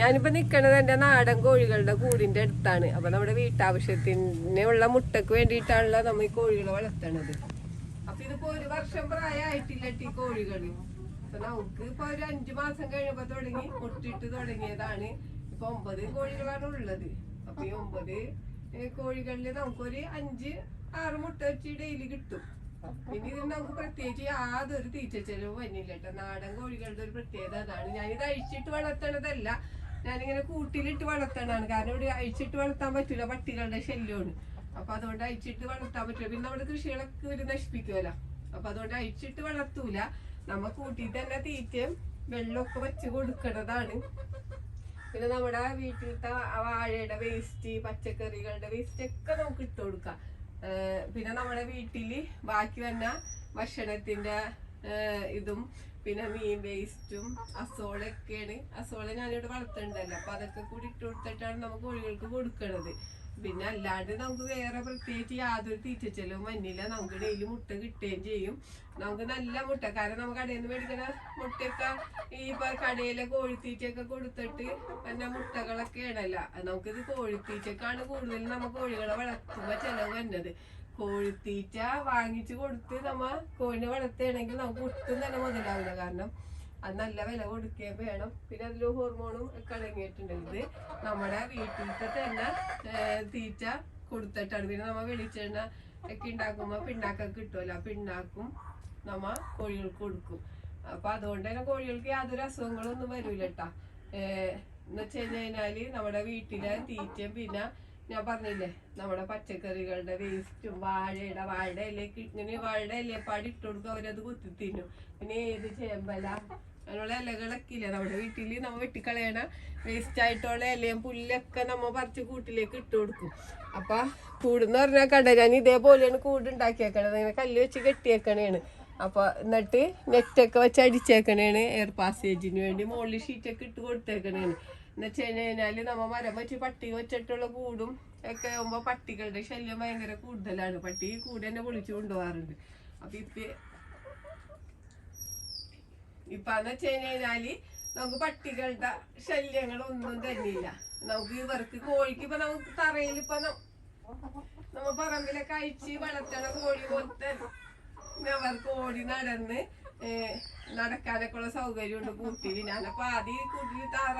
ഞാനിപ്പോ നിക്കണത് എന്റെ നാടൻ കോഴികളുടെ കൂടിന്റെ അടുത്താണ്. അപ്പൊ നമ്മുടെ വീട്ടാവശ്യത്തിനുള്ള മുട്ടക്ക് വേണ്ടിയിട്ടാണല്ലോ നമ്മ ഈ കോഴികളെ വളർത്തണത്. അപ്പൊ ഇതിപ്പോ ഒരു വർഷം പ്രായമായിട്ടില്ല ഈ കോഴികൾ അപ്പൊ നമുക്ക് ഇപ്പൊ ഒരു അഞ്ചു മാസം കഴിഞ്ഞപ്പോ തുടങ്ങി മുട്ടിട്ട് തുടങ്ങിയതാണ്. ഇപ്പൊ ഒമ്പത് കോഴികളാണ് ഉള്ളത്. അപ്പൊ ഈ ഒമ്പത് കോഴികളിൽ നമുക്കൊരു അഞ്ച് ആറ് മുട്ട വെച്ച് ഡെയിലി കിട്ടും. പിന്നെ ഇതിന് നമുക്ക് പ്രത്യേകിച്ച് യാതൊരു തീറ്റ ചെലവ് വന്നില്ല കേട്ടോ നാടൻ കോഴികളുടെ ഒരു പ്രത്യേകത അതാണ്. ഞാനിത് അഴിച്ചിട്ട് വളർത്തണതല്ല. ഞാനിങ്ങനെ കൂട്ടിലിട്ട് വളർത്തണാണ് കാരണം ഇവിടെ അഴിച്ചിട്ട് വളർത്താൻ പറ്റില്ല പട്ടികളുടെ ശല്യമാണ്. അപ്പൊ അതുകൊണ്ട് അഴിച്ചിട്ട് വളർത്താൻ പറ്റില്ല പിന്നെ നമ്മുടെ കൃഷികളൊക്കെ ഇവർ നശിപ്പിക്കുമല്ലോ അപ്പൊ അതുകൊണ്ട് അഴിച്ചിട്ട് വളർത്തൂല. നമ്മ കൂട്ടിയിട്ട് തന്നെ തീറ്റയും വെള്ളമൊക്കെ വെച്ച് കൊടുക്കണതാണ്. പിന്നെ നമ്മുടെ വീട്ടിലത്തെ വാഴയുടെ വേസ്റ്റ് പച്ചക്കറികളുടെ വേസ്റ്റ് ഒക്കെ നമുക്ക് ഇട്ട് കൊടുക്കാം. പിന്നെ നമ്മുടെ വീട്ടിൽ ബാക്കി വന്ന ഭക്ഷണത്തിന്റെ ഇതും. പിന്നെ മീൻ വേസ്റ്റും അസോളൊക്കെയാണ് അസോള ഞാനിവിടെ വളർത്തുന്നുണ്ടല്ലോ അപ്പൊ അതൊക്കെ കൂടി ഇട്ട് കൊടുത്തിട്ടാണ് നമുക്ക് കോഴികൾക്ക് കൊടുക്കണത്. പിന്നെ അല്ലാണ്ട് നമുക്ക് വേറെ പ്രത്യേകിച്ച് യാതൊരു തീറ്റച്ചലും മഞ്ഞില്ല നമുക്ക് ഡെയിലി മുട്ട കിട്ടുകയും ചെയ്യും. നമുക്ക് നല്ല മുട്ട. കാരണം നമുക്ക് കടയിൽ നിന്ന് മേടിക്കുന്ന മുട്ടയൊക്കെ ഈ കടയിലെ കോഴിത്തീറ്റയൊക്കെ കൊടുത്തിട്ട് പിന്നെ മുട്ടകളൊക്കെ അത് നമുക്കിത് കോഴിത്തീറ്റക്കാണ് കൂടുതൽ നമ്മൾ കോഴികളെ വളർത്തുമ്പോ ചെലവ് വരുന്നത്. കോഴിത്തീറ്റ വാങ്ങിച്ചു കൊടുത്ത് നമ്മ കോഴിനെ വളർത്തുകയാണെങ്കിൽ നമുക്ക് ഒട്ടും തന്നെ മുതലാവില്ല. കാരണം അത് നല്ല വില കൊടുക്കുകയും വേണം. പിന്നെ അതിൽ ഹോർമോണും ഒക്കെ അടങ്ങിയിട്ടുണ്ട്. ഇത് നമ്മുടെ വീട്ടിലത്തെ തന്നെ തീറ്റ കൊടുത്തിട്ടാണ്. പിന്നെ നമ്മ വെളിച്ചെണ്ണ ഒക്കെ ഉണ്ടാക്കുമ്പോ പിണ്ണാക്കൊക്കെ കിട്ടുമല്ലോ ആ പിണ്ണാക്കും നമ്മ കോഴികൾക്ക് കൊടുക്കും. അപ്പൊ അതുകൊണ്ട് തന്നെ കോഴികൾക്ക് യാതൊരു അസുഖങ്ങളൊന്നും വരൂല കേട്ടാ എന്ന് വെച്ച് കഴിഞ്ഞാൽ നമ്മുടെ വീട്ടിലെ തീറ്റയും പിന്നെ ഞാൻ പറഞ്ഞില്ലേ നമ്മുടെ പച്ചക്കറികളുടെ വേസ്റ്റും വാഴയുടെ വാഴയുടെ ഇലയൊക്കെ ഇങ്ങനെ വാഴയുടെ ഇലയപ്പാട് ഇട്ട് കൊടുക്കും അവരത് കുത്തി തിന്നു. പിന്നെ ഏത് ചേമ്പല അങ്ങനെയുള്ള ഇലകളൊക്കെ ഇല്ലേ നമ്മുടെ വീട്ടിൽ നമ്മൾ വെട്ടിക്കളയണ വേസ്റ്റ് ആയിട്ടുള്ള ഇലയും പുല്ലൊക്കെ നമ്മ പറിച്ച് കൂട്ടിലേക്ക് ഇട്ട് കൊടുക്കും. അപ്പൊ കൂടെന്ന് പറഞ്ഞാൽ കടലാൻ ഇതേപോലെയാണ് കൂട് ഉണ്ടാക്കിയേക്കണത്. ഇങ്ങനെ കല്ല് വെച്ച് കെട്ടിയേക്കണേണ്. അപ്പൊ എന്നിട്ട് നെറ്റൊക്കെ വെച്ച് അടിച്ചേക്കണേണ്. എയർ പാസേജിന് വേണ്ടി മുകളിൽ ഷീറ്റൊക്കെ ഇട്ട് കൊടുത്തേക്കണേണ്. എന്ന് വെച്ച് കഴിഞ്ഞാൽ നമ്മ മരം വെച്ച് പട്ടി വെച്ചിട്ടുള്ള കൂടും ഒക്കെ ആകുമ്പോ പട്ടികളുടെ ശല്യം ഭയങ്കര കൂടുതലാണ്. പട്ടി കൂടെ തന്നെ വിളിച്ചു കൊണ്ടുപോകാറുണ്ട്. അപ്പൊ ഇപ്പൊ ഇപ്പാന്ന് വെച്ച് കഴിഞ്ഞാൽ നമുക്ക് പട്ടികളുടെ ശല്യങ്ങളൊന്നും തന്നെയില്ല നമുക്ക് ഇവർക്ക് കോഴിക്ക് ഇപ്പൊ നമുക്ക് തറയിൽ ഇപ്പൊ നമ്മ പറമ്പിലൊക്കെ അഴിച്ച് വളർത്തണ കോഴി പോലത്തെ അവർക്ക് ഓടി നടന്ന് നടക്കാനൊക്കെ ഉള്ള സൗകര്യമുണ്ട് കൂട്ടിയിൽ. ഞാനപ്പൊ ആദ്യം കൂട്ടിയിൽ താറ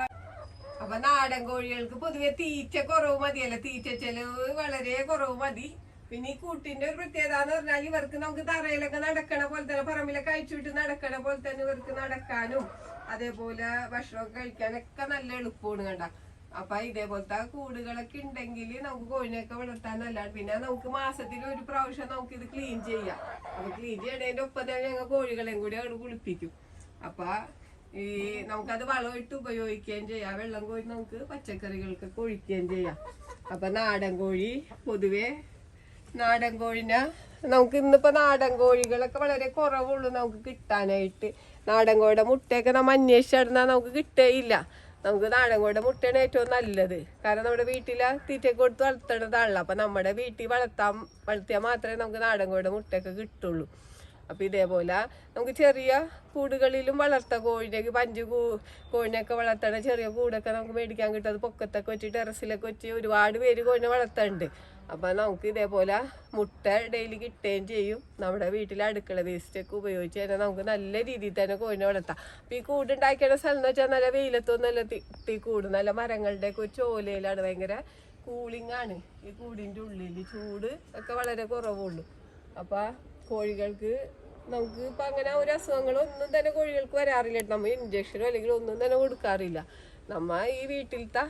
അപ്പൊ നാടൻ കോഴികൾക്ക് പൊതുവെ തീറ്റ കുറവ് മതിയല്ല? തീറ്റ ചെലവ് വളരെ കുറവ് മതി. പിന്നെ ഈ കൂട്ടിന്റെ ഒരു പ്രത്യേകത എന്ന് പറഞ്ഞാൽ ഇവർക്ക് നമുക്ക് തറയിലൊക്കെ നടക്കണ പോലെ തന്നെ പറമ്പിലൊക്കെ അയച്ചുവിട്ട് നടക്കണ പോലെ തന്നെ ഇവർക്ക് നടക്കാനും അതേപോലെ ഭക്ഷണമൊക്കെ കഴിക്കാനൊക്കെ നല്ല എളുപ്പമാണ് കണ്ട. അപ്പൊ ഇതേപോലത്തെ കൂടുകളൊക്കെ ഉണ്ടെങ്കിൽ നമുക്ക് കോഴിനെയൊക്കെ വളർത്താൻ നല്ലതാണ് പിന്നെ നമുക്ക് മാസത്തിൽ ഒരു പ്രാവശ്യം നമുക്ക് ഇത് ക്ലീൻ ചെയ്യാം. അപ്പൊ ക്ലീൻ ചെയ്യണതിന്റെ ഒപ്പം തന്നെ ഞങ്ങൾ കോഴികളെയും കൂടി അവിടെ കുളിപ്പിക്കും. അപ്പൊ ഈ നമുക്കത് വളമിട്ട് ഉപയോഗിക്കുകയും ചെയ്യാം. വെള്ളം കോഴി നമുക്ക് പച്ചക്കറികൾക്ക് ഒഴിക്കുകയും ചെയ്യാം. അപ്പൊ നാടൻ കോഴി പൊതുവെ നാടൻ കോഴിനെ നമുക്ക് ഇന്നിപ്പോ നാടൻ കോഴികളൊക്കെ വളരെ കുറവുള്ളൂ നമുക്ക് കിട്ടാനായിട്ട്. നാടൻ കോഴിയുടെ മുട്ടയൊക്കെ നമ്മൾ അന്വേഷിച്ചിടുന്നാൽ നമുക്ക് കിട്ടേയില്ല. നമുക്ക് നാടൻ കോഴിയുടെ മുട്ടയാണ് ഏറ്റവും നല്ലത്. കാരണം നമ്മുടെ വീട്ടിലെ തീറ്റ കൊടുത്ത് വളർത്തേണ്ടതാണല്ലോ അപ്പൊ നമ്മുടെ വീട്ടിൽ വളർത്താൻ വളർത്തിയാൽ മാത്രമേ നമുക്ക് നാടൻ കോഴിയുടെ മുട്ടയൊക്കെ കിട്ടുള്ളൂ. അപ്പൊ ഇതേപോലെ നമുക്ക് ചെറിയ കൂടുകളിലും വളർത്ത കോഴിനെ പഞ്ച് കൂ കോഴിനെയൊക്കെ വളർത്തണ ചെറിയ കൂടൊക്കെ നമുക്ക് മേടിക്കാൻ കിട്ടും. അത് പൊക്കത്തൊക്കെ വെച്ച് ടെറസിലൊക്കെ വെച്ച് ഒരുപാട് പേര് കോഴിനെ വളർത്തുന്നുണ്ട് അപ്പോൾ നമുക്ക് ഇതേപോലെ മുട്ട ഡെയിലി കിട്ടുകയും ചെയ്യും. നമ്മുടെ വീട്ടിലെ അടുക്കള വേസ്റ്റൊക്കെ ഉപയോഗിച്ച് തന്നെ നമുക്ക് നല്ല രീതിയിൽ തന്നെ കോഴിനെ വളർത്താം. അപ്പം ഈ കൂടുണ്ടാക്കിയ സ്ഥലം എന്ന് വെച്ചാൽ നല്ല വെയിലത്തൊന്നും നല്ല തീ കൂട് നല്ല മരങ്ങളുടെയൊക്കെ ഒരു ചോലയിലാണ് ഭയങ്കര കൂളിംഗ് ആണ്. ഈ കൂടിന്റെ ഉള്ളിൽ ചൂട് ഒക്കെ വളരെ കുറവുള്ളൂ. അപ്പോൾ കോഴികൾക്ക് നമുക്ക് ഇപ്പൊ അങ്ങനെ ഒരു അസുഖങ്ങളൊന്നും തന്നെ കോഴികൾക്ക് വരാറില്ല. നമ്മൾ ഇഞ്ചക്ഷനോ അല്ലെങ്കിൽ ഒന്നും തന്നെ കൊടുക്കാറില്ല. നമ്മ ഈ വീട്ടിലത്തെ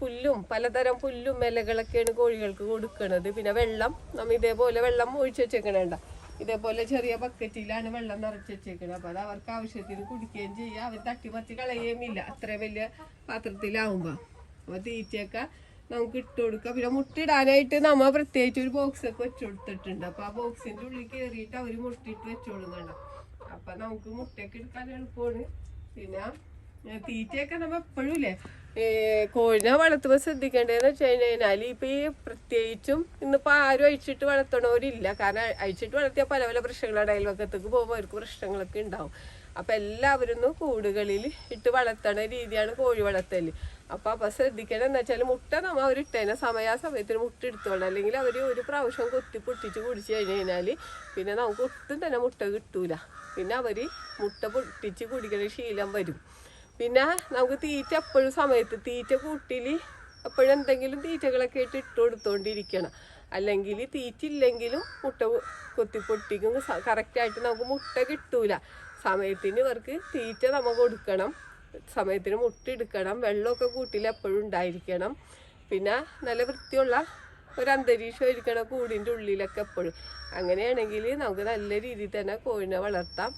പുല്ലും പലതരം പുല്ലും ഇലകളൊക്കെയാണ് കോഴികൾക്ക് കൊടുക്കുന്നത് പിന്നെ വെള്ളം നമ്മ ഇതേപോലെ വെള്ളം ഒഴിച്ചു വെച്ചേക്കണേണ്ട ഇതേപോലെ ചെറിയ ബക്കറ്റിലാണ് വെള്ളം നിറച്ച് വെച്ചേക്കണത് അപ്പൊ അത് അവർക്ക് ആവശ്യത്തിന് കുടിക്കുകയും ചെയ്യാം. അവർ തട്ടിമറിച്ച് കളയുകയും ഇല്ല. അത്രയും വലിയ പാത്രത്തിലാവുമ്പോ. അപ്പോൾ തീറ്റയൊക്കെ നമുക്ക് ഇട്ട് കൊടുക്കാം. പിന്നെ മുട്ടിടാനായിട്ട് നമ്മ പ്രത്യേകിച്ച് ഒരു ബോക്സ് ഒക്കെ വെച്ച് കൊടുത്തിട്ടുണ്ട്. അപ്പൊ ആ ബോക്സിന്റെ ഉള്ളിൽ കയറിയിട്ട് അവർ മുട്ടിട്ട് വെച്ചോളും വേണം. അപ്പൊ നമുക്ക് മുട്ടയൊക്കെ എടുക്കാൻ എളുപ്പമാണ്. പിന്നെ തീറ്റയൊക്കെ നമ്മ എപ്പോഴും ഇല്ലേ? കോഴിനെ വളർത്തുമ്പോൾ ശ്രദ്ധിക്കേണ്ടതെന്ന് വെച്ച് കഴിഞ്ഞാൽ ഇപ്പൊ ഈ പ്രത്യേകിച്ചും ഇന്നിപ്പോൾ ആരും അഴിച്ചിട്ട് വളർത്തണവരില്ല. കാരണം അഴിച്ചിട്ട് വളർത്തിയാൽ പല പല പ്രശ്നങ്ങളാണ്. അയൽവക്കത്തേക്ക് പോകുമ്പോൾ അവർക്ക് പ്രശ്നങ്ങളൊക്കെ ഉണ്ടാവും. അപ്പൊ എല്ലാവരും കൂടുകളിൽ ഇട്ട് വളർത്തണ രീതിയാണ് കോഴി വളർത്തൽ അപ്പൊ അപ്പൊ ശ്രദ്ധിക്കണം എന്ന് വെച്ചാൽ മുട്ട നമ്മൾ അവർ ഇട്ടേനെ സമയ സമയത്തിന് മുട്ട എടുത്തോളാം അല്ലെങ്കിൽ അവർ ഒരു പ്രാവശ്യം കൊത്തി പൊട്ടിച്ച് കുടിച്ചു കഴിഞ്ഞ് കഴിഞ്ഞാൽ പിന്നെ നമുക്ക് ഒട്ടും തന്നെ മുട്ട കിട്ടൂല. പിന്നെ അവർ മുട്ട പൊട്ടിച്ച് കുടിക്കുന്ന ശീലം വരും. പിന്നെ നമുക്ക് തീറ്റ എപ്പോഴും സമയത്ത് തീറ്റ കൂട്ടിൽ എപ്പോഴും എന്തെങ്കിലും തീറ്റകളൊക്കെ ഇട്ട് ഇട്ട് കൊടുത്തോണ്ടിരിക്കണം. അല്ലെങ്കിൽ തീറ്റ ഇല്ലെങ്കിലും മുട്ട കൊത്തി പൊട്ടിക്കും കറക്റ്റായിട്ട് നമുക്ക് മുട്ട കിട്ടൂല. സമയത്തിന് ഇവർക്ക് തീറ്റ നമ്മൾ കൊടുക്കണം. സമയത്തിന് മുട്ട എടുക്കണം. വെള്ളമൊക്കെ കൂട്ടിൽ എപ്പോഴും ഉണ്ടായിരിക്കണം. പിന്നെ നല്ല വൃത്തിയുള്ള ഒരു അന്തരീക്ഷം ഇരിക്കണം കൂടിന്റെ ഉള്ളിലൊക്കെ എപ്പോഴും. അങ്ങനെയാണെങ്കിൽ നമുക്ക് നല്ല രീതിയിൽ തന്നെ കോഴിനെ വളർത്താം.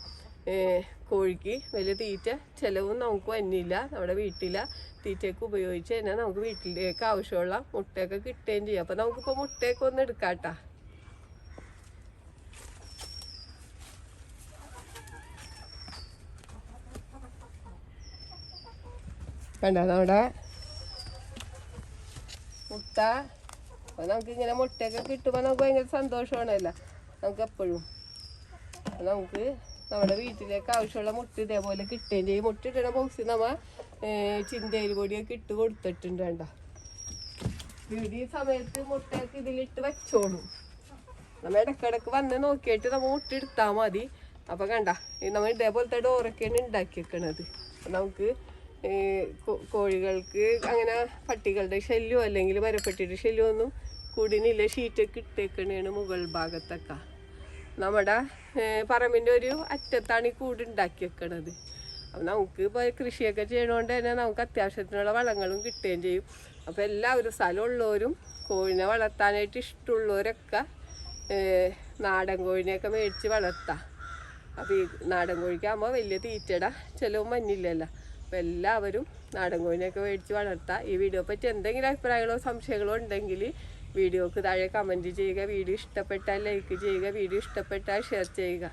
കോഴിക്ക് വലിയ തീറ്റ ചിലവും നമുക്ക് വന്നില്ല. നമ്മുടെ വീട്ടിലെ തീറ്റയൊക്കെ ഉപയോഗിച്ച് തന്നെ നമുക്ക് വീട്ടിലേക്ക് ആവശ്യമുള്ള മുട്ടയൊക്കെ കിട്ടുകയും ചെയ്യും. അപ്പോൾ നമുക്കിപ്പോൾ മുട്ടയൊക്കെ ഒന്ന് എടുക്കാട്ടാ. കണ്ട? നമ്മുടെ മുട്ട. അപ്പൊ നമുക്ക് ഇങ്ങനെ മുട്ടയൊക്കെ കിട്ടുമ്പോൾ നമുക്ക് ഭയങ്കര സന്തോഷമാണല്ലോ. നമുക്ക് എപ്പോഴും. നമുക്ക് നമ്മുടെ വീട്ടിലേക്ക് ആവശ്യമുള്ള മുട്ട ഇതേപോലെ കിട്ടുകയും ഈ മുട്ട ഇട്ടണ ബോക്സിൽ നമ്മ ചിന്തയിൽ പൊടിയൊക്കെ ഇട്ട് കൊടുത്തിട്ടുണ്ട് വേണ്ട വീടി സമയത്ത് മുട്ടയൊക്കെ ഇതിലിട്ട് വെച്ചോളൂ. നമ്മ ഇടക്കിടക്ക് വന്ന് നോക്കിയിട്ട് നമ്മ മുട്ട എടുത്താൽ മതി. അപ്പൊ കണ്ട? നമ്മൾ നമ്മ ഇതേപോലത്തെ ഡോറൊക്കെയാണ് ഉണ്ടാക്കി വെക്കണത് അപ്പൊ നമുക്ക് കോഴികൾക്ക് അങ്ങനെ പട്ടികളുടെ ശല്യമോ അല്ലെങ്കിൽ മരപ്പെട്ടിയുടെ ശല്യമോ ഒന്നും കൂടിനില്ല. ഷീറ്റൊക്കെ ഇട്ടേക്കണേണ് മുകൾ ഭാഗത്തൊക്കെ. നമ്മുടെ പറമ്പിന്റെ ഒരു അറ്റത്താണ് ഈ കൂട് ഉണ്ടാക്കി വെക്കണത്. അപ്പം നമുക്ക് ഇപ്പോൾ കൃഷിയൊക്കെ ചെയ്യണോണ്ട് തന്നെ നമുക്ക് അത്യാവശ്യത്തിനുള്ള വളങ്ങളും കിട്ടുകയും ചെയ്യും. അപ്പോൾ എല്ലാവരും സ്ഥലമുള്ളവരും കോഴിനെ വളർത്താനായിട്ട് ഇഷ്ടമുള്ളവരൊക്കെ നാടൻ കോഴിനെയൊക്കെ മേടിച്ച് വളർത്താം. അപ്പോൾ ഈ നാടൻ കോഴിക്കാകുമ്പോൾ വലിയ തീറ്റയുടെ ചിലവും മഞ്ഞില്ലല്ലോ അപ്പോൾ എല്ലാവരും നാടൻ കോഴിനെയൊക്കെ മേടിച്ച് വളർത്താം. ഈ വീഡിയോ പറ്റി എന്തെങ്കിലും അഭിപ്രായങ്ങളോ സംശയങ്ങളോ ഉണ്ടെങ്കിൽ വീഡിയോക്ക് താഴെ കമന്റ് ചെയ്യുക. വീഡിയോ ഇഷ്ടപ്പെട്ടാൽ ലൈക്ക് ചെയ്യുക. വീഡിയോ ഇഷ്ടപ്പെട്ടാൽ ഷെയർ ചെയ്യുക.